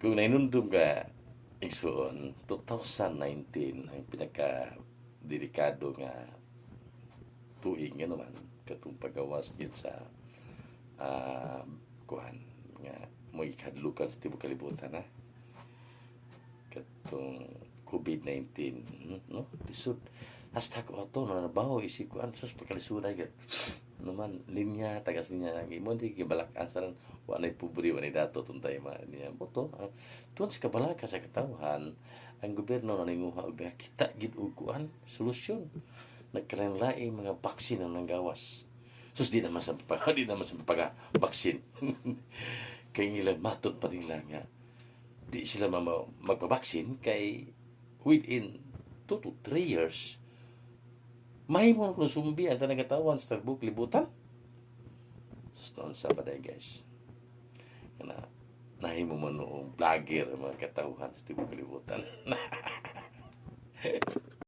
kung nainundom ka igsoon 2019 ang pinaka delikado nga tuig nga naman katong pagawas gid sa ah kuan nga mo ikadlukan sa tibuok kalibutan ha? Katong COVID-19 hmm, no? Lisod. Hasta ko ato na nabaho isip ko ano sus pagkalisuday gid naman linya tagas linya lagi mo di gibalakan sa ran wa nay pubri wa nay dato tuntay ma niya. Mo to ah, tuwan sa kabalaka sa katawhan ang gobyerno na ninguha og kita gid og kuan solusyon. Nagkaroon laing mga baksin ang nanggawas. Sus di naman sa pag di naman sa pag baksin. Kay ilang matud pa nila nga di sila magpabaksin kay within 2 to 3 years may mo kung sumbi ang tanang katawan sa tarbuk libutan. Sus noon sa paday guys. Na nahimo man noong vlogger mga katauhan sa tibok kalibutan